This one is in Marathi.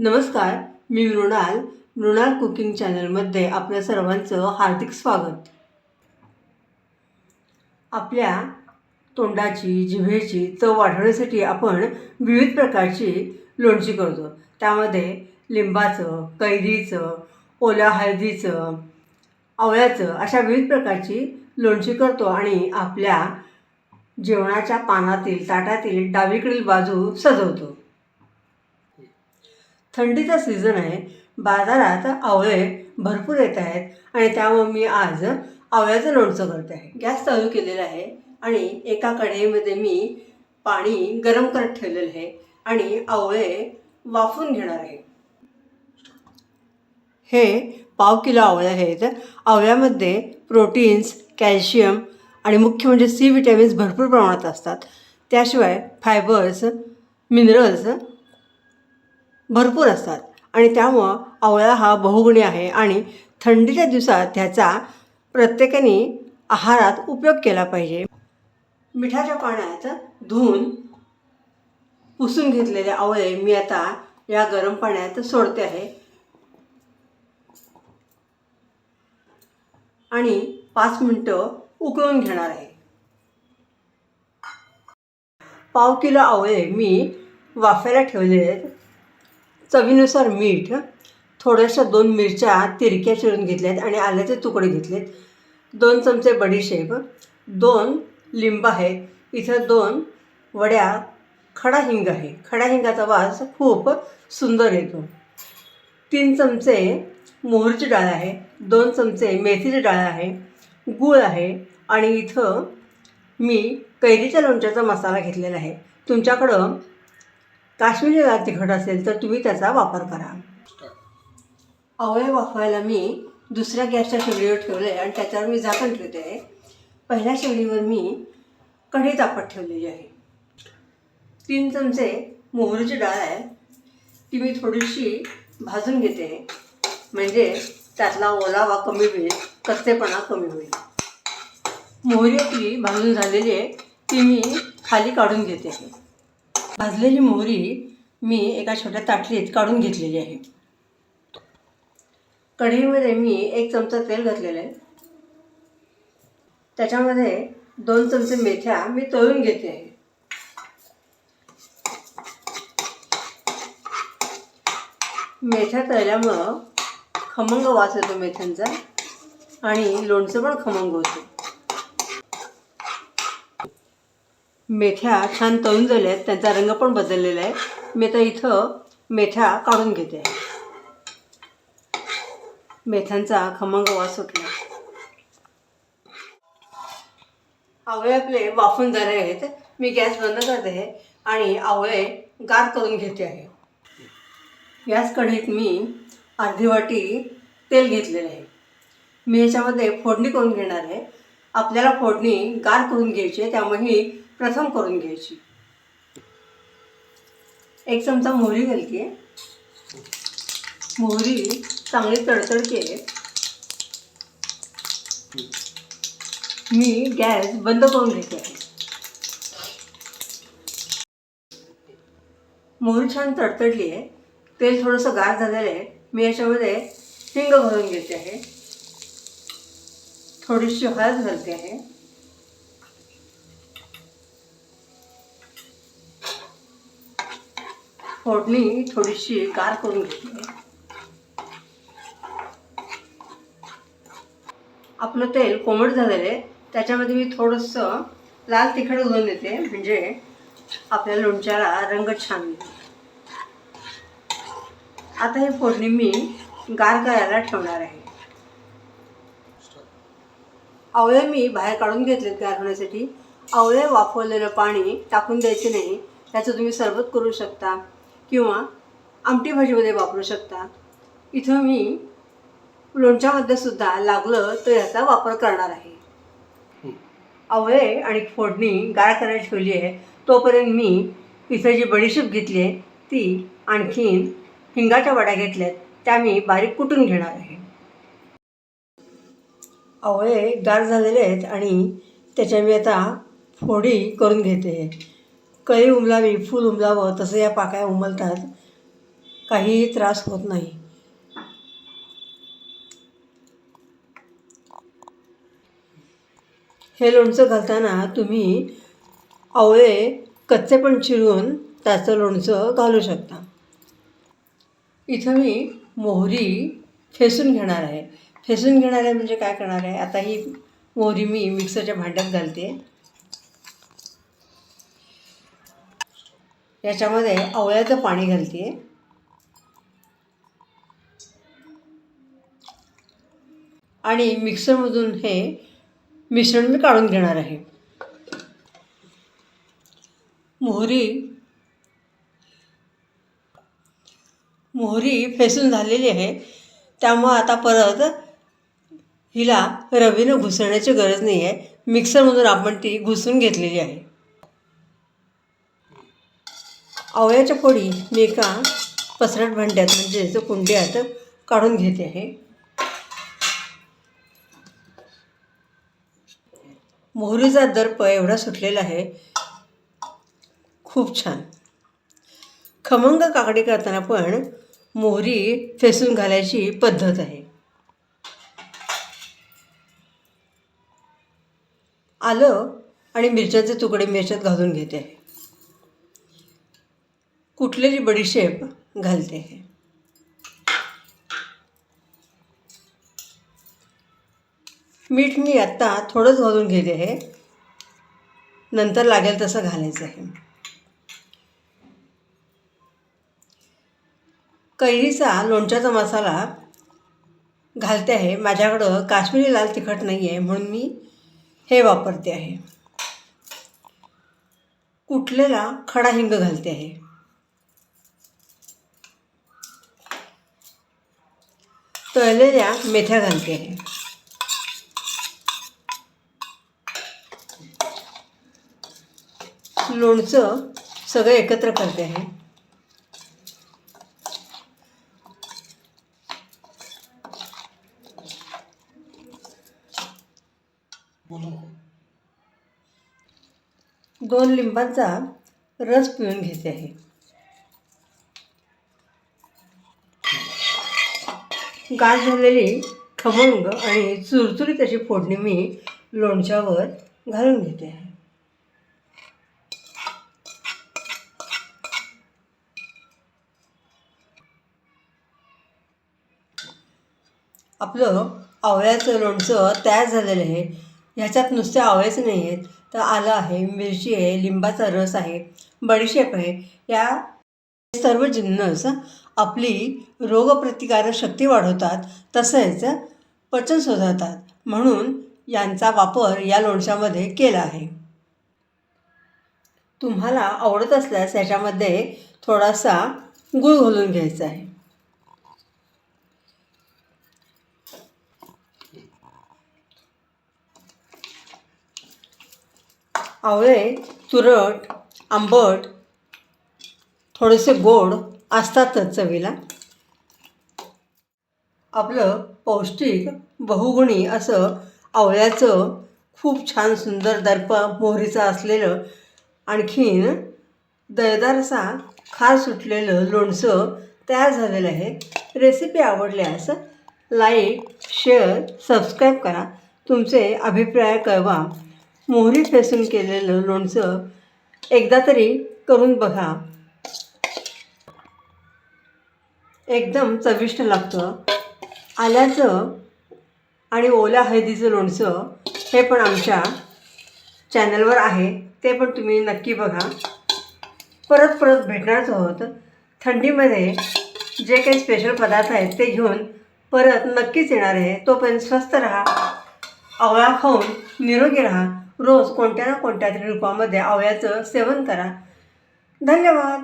नमस्कार मी मृणाल मृणाल कुकिंग चॅनलमध्ये आपल्या सर्वांचं हार्दिक स्वागत. आपल्या तोंडाची जिभेची चव वाढवण्यासाठी आपण विविध प्रकारची लोणची करतो. त्यामध्ये लिंबाचं कैरीचं ओल्या हळदीचं आवळ्याचं अशा विविध प्रकारची लोणची करतो आणि आपल्या जेवणाच्या पानातील ताटातील डावीकडील बाजू सजवतो. थंडीचा सीझन आहे. बाजारात आवळे भरपूर येत आहेत आणि त्यामुळे मी आज आवळ्याचं लोणचं करते आहे. गॅस चालू केलेला आहे आणि एका कढईमध्ये मी पाणी गरम करत ठेवलेलं आहे आणि आवळे वाफून घेणार आहे. हे पाव किलो आवळे आहेत. आवळ्यामध्ये प्रोटीन्स कॅल्शियम आणि मुख्य म्हणजे सी विटॅमिन्स भरपूर प्रमाणात असतात. त्याशिवाय फायबर्स मिनरल्स भरपूर असतात. आणि त्यामुळं आवळा हा बहुगुणी आहे आणि थंडीच्या दिवसात त्याचा प्रत्येकाने आहारात उपयोग केला पाहिजे. मिठाच्या पाण्यात धुवून पुसून घेतलेले आवळे मी आता या गरम पाण्यात सोडते आहे. आणि पाच मिनटं उकळून घेणार आहे. पाव किलो आवळे मी वाफायला ठेवले आहेत चवीनुसार मीठ थोड्याशा दोन मिरच्या तिरक्या चिरून घेतल्यात आणि आल्याचे तुकडे घेतलेत. दोन चमचे बडीशेप दोन लिंब आहेत इथं दोन वड्या खडा हिंग आहे. खडा हिंगाचा वास खूप सुंदर येतो. तीन चमचे मोहरीची डाळ आहे. दोन चमचे मेथीची डाळ आहे. गूळ आहे. आणि इथं मी कैरीच्या लोणच्याचा मसाला घेतलेला आहे. तुमच्याकडं काश्मीरी लाल तिखट असेल तर तुम्ही त्याचा वापर करा. आवळे वाफवायला मी दुसऱ्या गॅसच्या शेगडीवर ठेवले आणि त्याच्यावर मी झाकण ठेवते. आहे पहिल्या शेगडीवर मी कढी तापत ठेवलेली आहे. तीन चमचे मोहरीची डाळ आहे. ती मी थोडीशी भाजून घेते. म्हणजे त्यातला ओलावा कमी होईल कच्चेपणा कमी होईल. मोहरी आपली भाजून झालेली आहे ती मी खाली काढून घेते. आहे भाजलेली मोहरी मी एका छोट्या ताटलीत काढून घेतलेली आहे. कढईमध्ये मी एक चमचा तेल घातलेलं आहे. त्याच्यामध्ये दोन चमचे मेथ्या मी तळून घेते आहे. मेथ्या तळल्यामुळं खमंग वास येतो मेथ्यांचा आणि लोणचं पण खमंग होतं. मेथ्या छान तळून झाल्या आहेत. त्यांचा रंग पण बदललेला आहे. मी आता इथं मेथ्या काढून घेते. मेथ्यांचा खमंग वास सुटला. आवळे आपले वाफून झाले आहेत. मी गॅस बंद करते आहे आणि आवळे गार करून घेते आहे. गॅस कढीत मी अर्धी वाटी तेल घेतलेलं आहे. मी याच्यामध्ये फोडणी करून घेणार आहे. आपल्याला फोडणी गार करून घ्यायची आहे. त्यामुळे ही प्रथम करून घ्यायची. एक चमचा मोहरी घालते आहे मोहरी चांगली तडतडते आहे मी गॅस बंद करून घेते. आहे मोहरी छान तडतडली आहे. तेल थोडंसं गार झालेलं आहे. मी याच्यामध्ये हिंग घालून घेते आहे. थोडीशी हळद घालते आहे. फोडणी थोडीशी गार करून घेतली आपलं तेल कोमट झालेलं आहे. त्याच्यामध्ये मी थोडंसं लाल तिखट घालून देते. म्हणजे आपल्या लोणच्याला रंग छान येईल. आता हे फोडणी मी गार करायला ठेवणार आहे. आवळे मी बाहेर काढून घेतलेत गार होण्यासाठी. आवळे वाफवलेलं पाणी टाकून द्यायचे नाही. त्याचं तुम्ही सरबत करू शकता. किंवा आमटी भाजीमध्ये वापरू शकता. इथं मी लोणच्यामध्ये सुद्धा लागलं तर ह्याचा वापर करणार आहे. आवळे आणि फोडणी गार करायला ठेवली आहे. तोपर्यंत मी इथं जी बडीशेप घेतली आहे ती आणखीन हिंगाच्या वड्या घेतल्यात त्या मी बारीक कुटून घेणार आहे. आवळे गार झालेले आहेत आणि त्याच्या मी आता फोडी करून घेते. कळी उमलावी फूल उमलावं तसं या पाकळ्या उमलतात. काहीही त्रास होत नाही. हे लोणचं घालताना तुम्ही आवळे कच्चे पण चिरून त्याचं लोणचं घालू शकता. इथं मी मोहरी फेसून घेणार आहे. फेसून घेणार आहे म्हणजे काय करणार आहे? आता ही मोहरी मी मिक्सरच्या भांड्यात घालते. याच्यामध्ये आवळ्याचं पाणी घालते आणि मिक्सरमधून हे मिश्रण मी काढून घेणार आहे. मोहरी मोहरी फेसून झालेली आहे. त्यामुळं आता परत हिला रवीनं घुसळण्याची गरज नाही आहे मिक्सरमधून आपण ती घुसून घेतलेली आहे. आवळ्याच्या फोडी मी एका पसरट भांड्यात म्हणजे कुंड्यात काढून घेते आहे. मोहरीचा दर्प एवढा सुटलेला आहे. खूप छान. खमंग काकडी करताना पण मोहरी फेसून घालायची पद्धत आहे. आलं आणि मिरच्याचे तुकडे मिरच्यात घालून घेते आहे. कुठलेली बडीशेप घालते आहे मीठ मी आत्ता थोडंच घालून घेते आहे नंतर लागेल तसं घालायचं आहे कैरीचा लोणच्याचा मसाला घालते आहे. माझ्याकडं काश्मीरी लाल तिखट नाही आहे म्हणून मी हे वापरते आहे. कुठलेला खडा हिंग घालते आहे. तळलेल्या मेथ्या घालते आहे लोणचं सगळं एकत्र करते आहे दोन लिंबांचा रस पिळून घेते आहे गार झालेली खमंग आणि चुरचुरीत अशी फोडणी मी लोणच्यावर घालून घेते. आहे आपलं आवळ्याचं लोणचं तयार झालेलं आहे. ह्याच्यात नुसते आवळेच नाही आहेत. तर आलं आहे मिरची आहे लिंबाचा रस आहे बडीशेप आहे. या सर्व जिन्नस आपली रोगप्रतिकारक शक्ती वाढवतात तसेच पचन सुधारतात म्हणून यांचा वापर या लोणच्यामध्ये केला आहे. तुम्हाला आवडत असल्यास याच्यामध्ये थोडासा गूळ घालून घ्यायचा आहे. आवळे तुरट आंबट थोडेसे गोड असतातच चवीला. आपलं पौष्टिक बहुगुणी असं आवळ्याचं खूप छान सुंदर दर्प मोहरीचं असलेलं आणखीन दयदारसा खास खार सुटलेलं लोणचं तयार झालेलं आहे. रेसिपी आवडल्यास लाईक शेअर सबस्क्राईब करा. तुमचे अभिप्राय कळवा. मोहरी फेसून केलेलं लोणचं एकदा तरी करून बघा. एकदम चविष्ट लागतं. आल्याचं आणि ओल्या हळदीचं लोणचं हे पण आमच्या चॅनलवर आहे. ते पण तुम्ही नक्की बघा. परत परत भेटणारच आहोत. थंडीमध्ये जे काही स्पेशल पदार्थ आहेत ते घेऊन परत नक्कीच येणार आहे. तोपर्यंत स्वस्त राहा. आवळा खाऊन निरोगी राहा. रोज कोणत्या ना कोणत्या तरी रूपामध्ये आवळ्याचं सेवन करा. धन्यवाद.